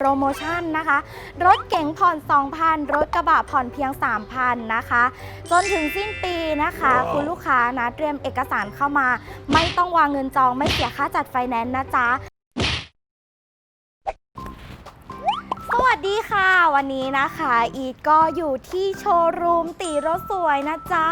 โปรโมชั่นนะคะ รถเก๋งผ่อน 2,000 รถกระบะผ่อนเพียง 3,000 นะคะ จนถึงสิ้นปีนะคะ คุณลูกค้านะเตรียมเอกสารเข้ามา ไม่ต้องวางเงินจองไม่เสียค่าจัดไฟแนนซ์นะจ๊ะสวัสดีค่ะ วันนี้นะคะ อีทก็อยู่ที่โชว์รูมตีรถสวยนะจ๊ะ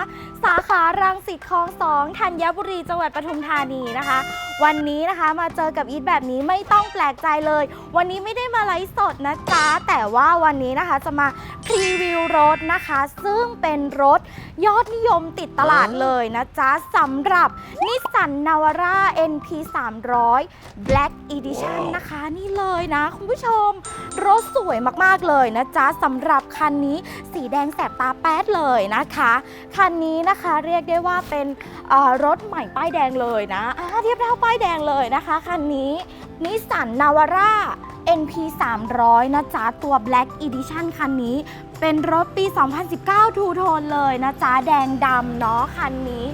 สาขารังสิตคลองสองธัญบุรีจังหวัดปทุมธานีนะคะ วันนี้นะคะมาเจอกับอีทแบบนี้ไม่ต้องแปลกใจเลย วันนี้ไม่ได้มาไลฟ์สดนะจ๊ะ แต่ว่าวันนี้นะคะจะมาพรีวิวรถนะคะ ซึ่งเป็นรถยอดนิยมติดตลาดเลยนะจ๊ะสำหรับนิสสันนาวาร่า NP 300 Black Edition นะคะนี่เลยนะ คุณผู้ชม รถสวยมากๆเลยนะจ๊ะสำหรับคันนี้สีแดงแสบตาแป๊ดเลยนะคะ คันนี้นะคะเรียกได้ว่าเป็นเอ่อรถใหม่ป้ายแดงเลยนะอ่าเทียบเท่าป้ายแดงเลยนะคะ คันนี้นิสสันนาวาร่า NP 300นะจ๊ะ ตัว Black Edition คันนี้ เป็นรถปี 2019 ทูโทนเลยนะจ๊ะ แดงดำเนาะคันนี้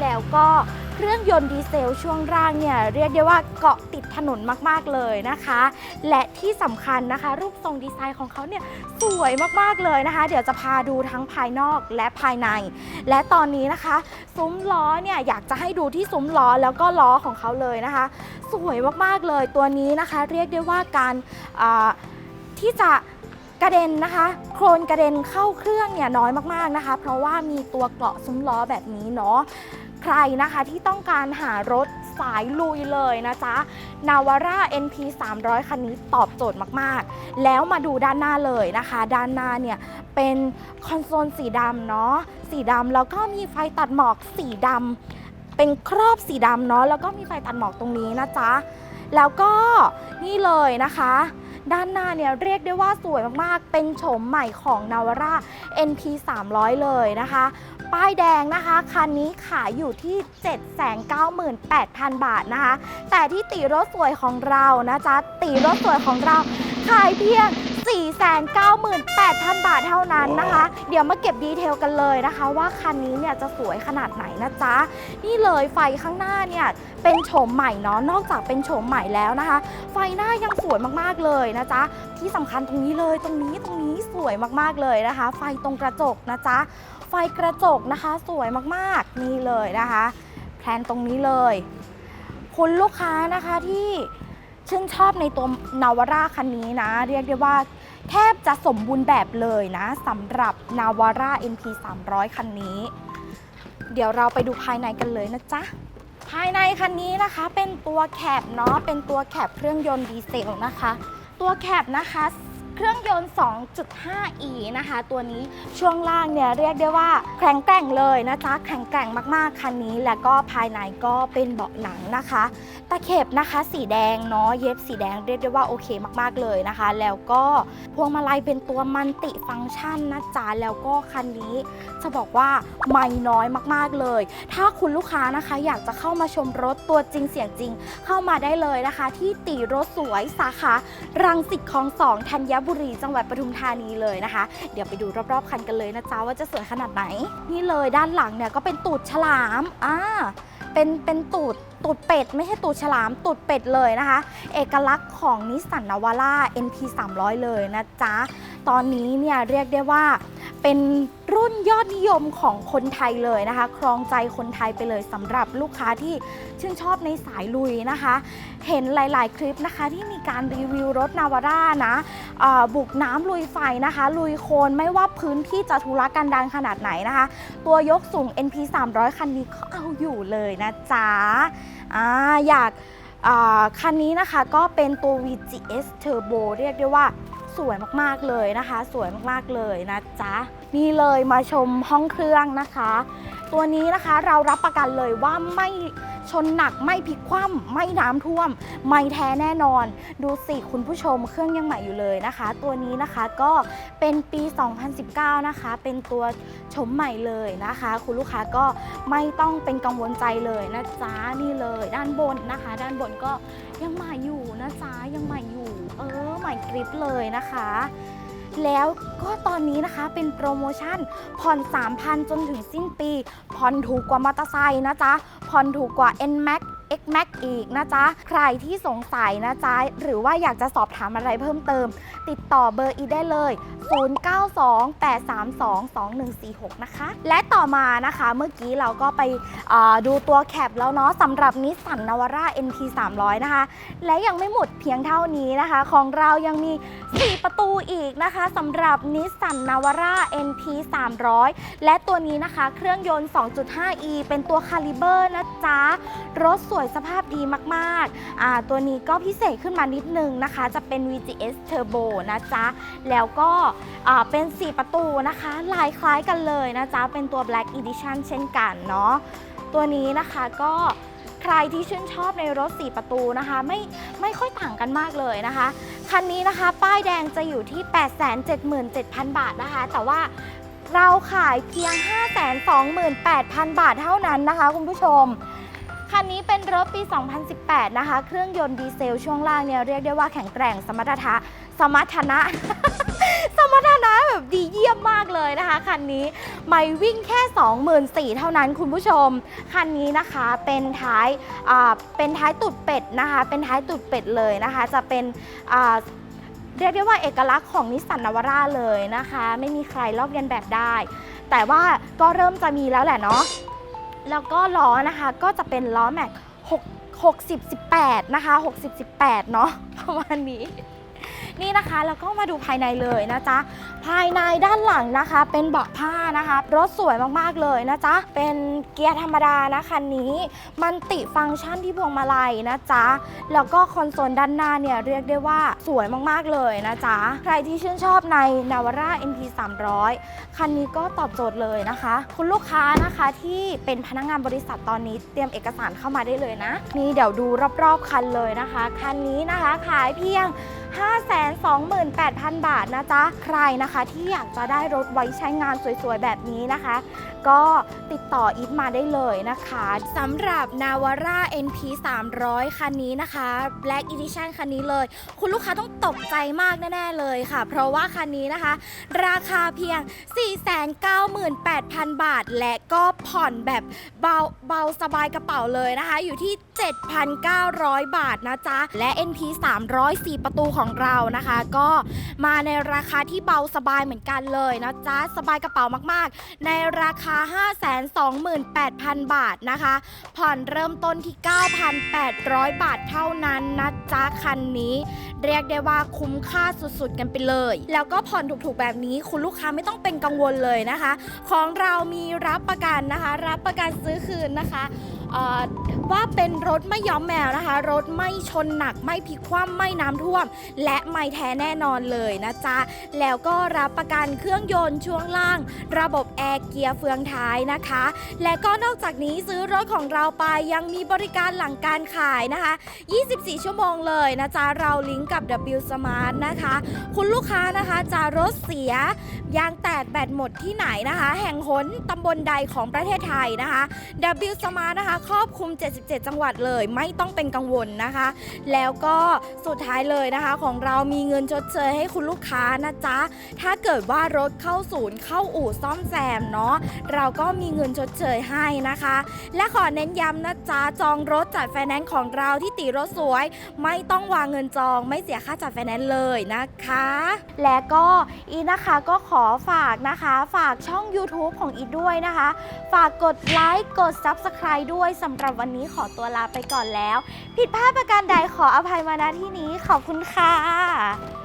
แล้วก็เครื่องยนต์ดีเซลช่วงล่างเนี่ย เรียกได้ว่าเกาะติดถนนมาก ๆ เลยนะคะ และที่สำคัญนะคะ รูปทรงดีไซน์ของเขาเนี่ย สวยมาก ๆ เลยนะคะ เดี๋ยวจะพาดูทั้งภายนอกและภายใน และตอนนี้นะคะ ซุ้มล้อเนี่ย อยากจะให้ดูที่ซุ้มล้อแล้วก็ล้อของเขาเลยนะคะ สวยมาก ๆ เลยตัวนี้นะคะ เรียกได้ว่าการที่จะ กระเด็นนะคะ โครนกระเด็นเข้าเครื่องเนี่ยน้อยมากๆนะคะ เพราะว่ามีตัวเกราะซุ้มล้อแบบนี้เนาะใครนะคะที่ต้องการหารถสายลุยเลยนะจ๊ะนาวาร่า NP 300 คันนี้ตอบโจทย์มากๆ แล้วมาดูด้านหน้าเลยนะคะ ด้านหน้าเนี่ยเป็นคอนโซลสีดำเนาะ สีดำแล้วก็มีไฟตัดหมอกสีดำ เป็นครอบสีดำเนาะ แล้วก็มีไฟตัดหมอกตรงนี้นะจ๊ะ แล้วก็นี่เลยนะคะ ด้านหน้าเนี่ยเรียกได้ว่าสวยมากๆ เป็นโฉมใหม่ของนาวาร่า NP 300 เลยนะคะ ป้ายแดงนะคะคันนี้ขายอยู่ที่ 798,000 บาทนะคะ แต่ที่ตีรถสวยของเรานะจ๊ะตีรถสวยของเราขายเพียง 498,000 บาทเท่านั้นนะคะ เดี๋ยวมาเก็บดีเทลกันเลยนะคะ ว่าคันนี้เนี่ยจะสวยขนาดไหนนะจ๊ะ นี่เลยไฟข้างหน้าเนี่ยเป็นโฉมใหม่เนาะนอกจากเป็นโฉมใหม่แล้วนะคะ ไฟหน้ายังสวยมากๆเลยนะจ๊ะ ที่สำคัญตรงนี้เลยตรงนี้ตรงนี้สวยมากๆเลยนะคะ ไฟตรงกระจกนะจ๊ะ ไฟกระจกนะคะสวยมากๆนี่เลยนะคะแพลนตรงนี้เลย คุณลูกค้านะคะที่ ชื่นชอบในตัวนาวาร่าคันนี้นะ เรียกได้ว่าแทบจะสมบูรณ์แบบเลยนะสำหรับนาวาร่า NP 300 คันนี้ เดี๋ยวเราไปดูภายในกันเลยนะจ๊ะ ภายในคันนี้นะคะเป็นตัวแคบเนาะเป็นตัวแคบเครื่องยนต์ดีเซลนะคะ ตัวแคบนะคะ เครื่องยนต์ 2.5e นะคะ ตัวนี้ช่วงล่างเนี่ยเรียกได้ว่าแข็งแกร่งเลยนะจ๊ะแข็งแกร่งมากๆ คันนี้ แล้วก็ภายในก็เป็นเบาะหนังนะคะ ตะเข็บนะคะสีแดงเนาะ เย็บสีแดงเรียกได้ว่าโอเคมากๆเลยนะคะ แล้วก็พวงมาลัยเป็นตัวมันติฟังก์ชันนะจ๊ะ แล้วก็คันนี้จะบอกว่าไม่น้อยมากๆเลย ถ้าคุณลูกค้านะคะอยากจะเข้ามาชมรถตัวจริงเสียงจริง เข้ามาได้เลยนะคะ ที่ตีรถสวยสาขารังสิตคลองสองธัญบุรีจังหวัดปทุมธานีเลยนะคะ เดี๋ยวไปดูรอบๆคันกันเลยนะจ๊ะว่าจะสวยขนาดไหน นี่เลยด้านหลังเนี่ยก็เป็นตูดฉลามอ่าเป็นเป็นตูดตูดเป็ด ไม่ใช่ตูดฉลามตูดเป็ดเลยนะคะ เอกลักษณ์ของนิสสันนาวาร่า NP 300 เลยนะจ๊ะ ตอนนี้เนี่ยเรียกได้ว่าเป็นรุ่นยอดนิยมของคนไทยเลยนะคะ ครองใจคนไทยไปเลยสำหรับลูกค้าที่ชื่นชอบในสายลุยนะคะ เห็นหลาย ๆ คลิปนะคะที่มีการรีวิวรถนาวาร่านะบุกน้ำลุยไฟนะคะ ลุยโคลนไม่ว่าพื้นที่จะทุรกันดารขนาดไหนนะคะ ตัวยกสูง NP 300 คันนี้ก็เอาอยู่เลยนะจ๊ะออยากคันนี้นะคะก็เป็นตัว VGS Turbo เรียกได้ว่า สวยมากๆเลยนะคะ สวยมากๆเลยนะจ๊ะนี่เลยมาชมห้องเครื่องนะคะ ตัวนี้นะคะเรารับประกันเลยว่าไม่ชนหนักไม่พลิกคว่ำไม่น้ำท่วม ไม่แท้แน่นอน ดูสิคุณผู้ชมเครื่องยังใหม่อยู่เลยนะคะ ตัวนี้นะคะก็เป็นปี 2019 นะคะ เป็นตัวชมใหม่เลยนะคะ คุณลูกค้าก็ไม่ต้องเป็นกังวลใจเลยนะจ๊ะนี่เลย ด้านบนนะคะ ด้านบนก็ยังใหม่อยู่นะจ๊ะยังใหม่อยู่ เออ ใหม่กริปเลยนะคะ แล้วก็ตอนนี้นะคะเป็นโปรโมชั่นผ่อน 3,000 จนถึงสิ้นปี ผ่อนถูกกว่า มอเตอร์ไซค์นะจ๊ะ ผ่อนถูกกว่า NMAX X Max อีกนะจ๊ะ ใครที่สงสัยนะจ๊ะ หรือว่าอยากจะสอบถามอะไรเพิ่มเติม ติดต่อเบอร์อีได้เลย 0928322146 นะคะ และต่อมานะคะเมื่อกี้เราก็ไปดูตัวแคปแล้วเนาะสำหรับนิสสันนาวาร่า NT 300 นะคะ และยังไม่หมดเพียงเท่านี้นะคะ ของเรายังมี 4 ประตูอีกนะคะสำหรับนิสสันนาวาร่า NT 300 และตัวนี้นะคะ เครื่องยนต์ 2.5e เป็นตัวคาลิเบอร์นะจ๊ะ รถสวยสภาพดีมากๆ ตัวนี้ก็พิเศษขึ้นมานิดนึงนะคะ จะเป็น VGS Turbo นะจ๊ะ แล้วก็เป็น 4 ประตูนะคะ ลายคล้ายกันเลยนะจ๊ะ เป็นตัว Black Edition เช่นกันเนาะ ตัวนี้นะคะก็ใครที่ชื่นชอบในรถ 4 ประตูนะคะ ไม่ไม่ค่อยต่างกันมากเลยนะคะ คันนี้นะคะป้ายแดงจะอยู่ที่ 877,000 บาทนะคะ แต่ว่าเราขายเพียง 528,000 บาทเท่านั้นนะคะคุณผู้ชม คันนี้เป็นรถปี 2018 นะคะ เครื่องยนต์ดีเซลช่วงล่างเนี่ยเรียกได้ว่าแข็งแกร่งสมรรถนะสมรรถนะ สมรรถนะแบบดีเยี่ยมมากเลยนะคะ คันนี้ไม่วิ่งแค่ 24,000เท่านั้นคุณผู้ชม คันนี้นะคะเป็นท้ายเป็นท้ายตุดเป็ดนะคะ เป็นท้ายตุดเป็ดเลยนะคะ จะเป็นเรียกได้ว่าเอกลักษณ์ของนิสสันนาวาร่าเลยนะคะ ไม่มีใครลอกเลียนแบบได้ แต่ว่าก็เริ่มจะมีแล้วแหละเนาะ แล้วก็ล้อนะคะก็จะเป็นล้อแม็ก6 60 18 นะคะ 60 18 เนาะประมาณนี้ นี่นะคะแล้วก็มาดูภายในเลยนะจ๊ะภายในด้านหลังนะคะ เป็นเบาะผ้านะคะรถสวยมากๆเลยนะจ๊ะเป็นเกียร์ธรรมดานะคันนี้มันติฟังก์ชันที่พวงมาลัยนะจ๊ะแล้วก็คอนโซลด้านหน้าเนี่ยเรียกได้ว่าสวยมากๆเลยนะจ๊ะใครที่ชื่นชอบใน Navara NP 300 คันนี้ก็ตอบโจทย์เลยนะคะ คุณลูกค้านะคะที่เป็นพนักงานบริษัทตอนนี้เตรียมเอกสารเข้ามาได้เลยนะ นี่เดี๋ยวดูรอบๆคันเลยนะคะ คันนี้นะคะขายเพียง 528,000 บาทนะจ๊ะ ใครนะคะที่อยากจะได้รถไว้ใช้งานสวยๆ แบบนี้นะคะ ก็ติดต่ออีฟมาได้เลยนะคะสำหรับ Navara NP 300 คันนี้นะคะ Black Edition คันนี้เลย คุณลูกค้าต้องตกใจมากแน่ ๆ เลยค่ะ เพราะว่าคันนี้นะคะ ราคาเพียง 498,000 บาท และก็ผ่อนแบบเบาเบาสบายกระเป๋าเลยนะคะ อยู่ที่ 7,900 บาทนะจ๊ะ และ NP 304ประตูของของเรานะคะ ก็มาในราคาที่เบาสบายเหมือนกันเลยนะจ๊ะสบายกระเป๋ามากๆ ในราคา 528,000 บาทนะคะ ผ่อนเริ่มต้นที่ 9,800 บาทเท่านั้นนะจ๊ะคันนี้ เรียกได้ว่าคุ้มค่าสุดๆกันไปเลย แล้วก็ผ่อนถูกๆแบบนี้คุณลูกค้าไม่ต้องเป็นกังวลเลยนะคะ ของเรามีรับประกันนะคะ รับประกันซื้อคืนนะคะ ว่าเป็นรถไม่ย้อมแมวนะคะ รถไม่ชนหนักไม่พลิกคว่ำไม่น้ำท่วม และไม่แท้แน่นอนเลยนะจ๊ะ แล้วก็รับประกันเครื่องยนต์ช่วงล่าง ระบบแอร์เกียร์เฟืองท้ายนะคะ และก็นอกจากนี้ซื้อรถของเราไปยังมีบริการหลังการขายนะคะ 24 ชั่วโมงเลยนะจ๊ะ เราลิงก์กับ W Smart นะคะ คุณลูกค้านะคะจะรถเสียยางแตกแบตหมดที่ไหนนะคะ แห่งหนตำบลใดของประเทศไทยนะคะ W Smart นะคะครอบคลุม 77 จังหวัดเลย ไม่ต้องเป็นกังวลนะคะ แล้วก็สุดท้ายเลยนะคะ ของเรามีเงินชดเชยให้คุณลูกค้านะจ๊ะ ถ้าเกิดว่ารถเข้าศูนย์เข้าอู่ซ่อมแซมเนาะเราก็มีเงินชดเชยให้นะคะ และขอเน้นย้ำนะจ๊ะจองรถจัดไฟแนนซ์ของเราที่ตีรถสวย ไม่ต้องวางเงินจองไม่เสียค่าจัดไฟแนนซ์เลยนะคะ และก็อีนะคะก็ขอฝากนะคะ ฝากช่อง YouTube ของอีด้วยนะคะ ฝากกดไลค์กด Subscribe ด้วยสำหรับวันนี้ขอตัวลาไปก่อนแล้ว ผิดพลาดประการใดขออภัยมาณที่นี้ขอบคุณค่ะ